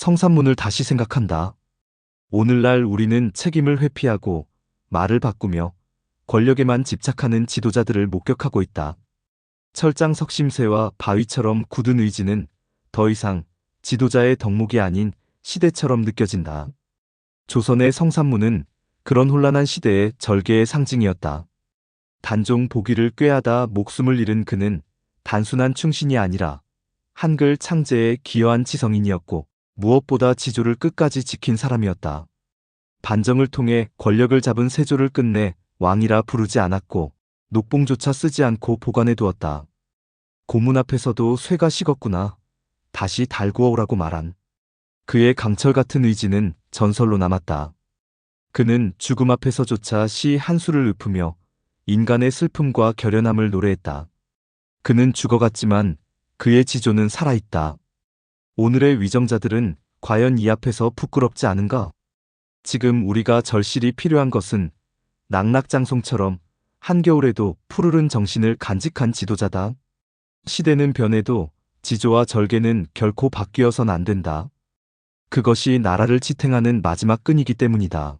성산문을 다시 생각한다. 오늘날 우리는 책임을 회피하고 말을 바꾸며 권력에만 집착하는 지도자들을 목격하고 있다. 철장 석심새와 바위처럼 굳은 의지는 더 이상 지도자의 덕목이 아닌 시대처럼 느껴진다. 조선의 성산문은 그런 혼란한 시대의 절개의 상징이었다. 단종 보기를 꾀하다 목숨을 잃은 그는 단순한 충신이 아니라 한글 창제에 기여한 지성인이었고 무엇보다 지조를 끝까지 지킨 사람이었다. 반정을 통해 권력을 잡은 세조를 끝내 왕이라 부르지 않았고 녹봉조차 쓰지 않고 보관해 두었다. 고문 앞에서도 쇠가 식었구나. 다시 달구어 오라고 말한. 그의 강철 같은 의지는 전설로 남았다. 그는 죽음 앞에서조차 시 한 수를 읊으며 인간의 슬픔과 결연함을 노래했다. 그는 죽어갔지만 그의 지조는 살아있다. 오늘의 위정자들은 과연 이 앞에서 부끄럽지 않은가? 지금 우리가 절실히 필요한 것은 낙낙장송처럼 한겨울에도 푸르른 정신을 간직한 지도자다. 시대는 변해도 지조와 절개는 결코 바뀌어선 안 된다. 그것이 나라를 지탱하는 마지막 끈이기 때문이다.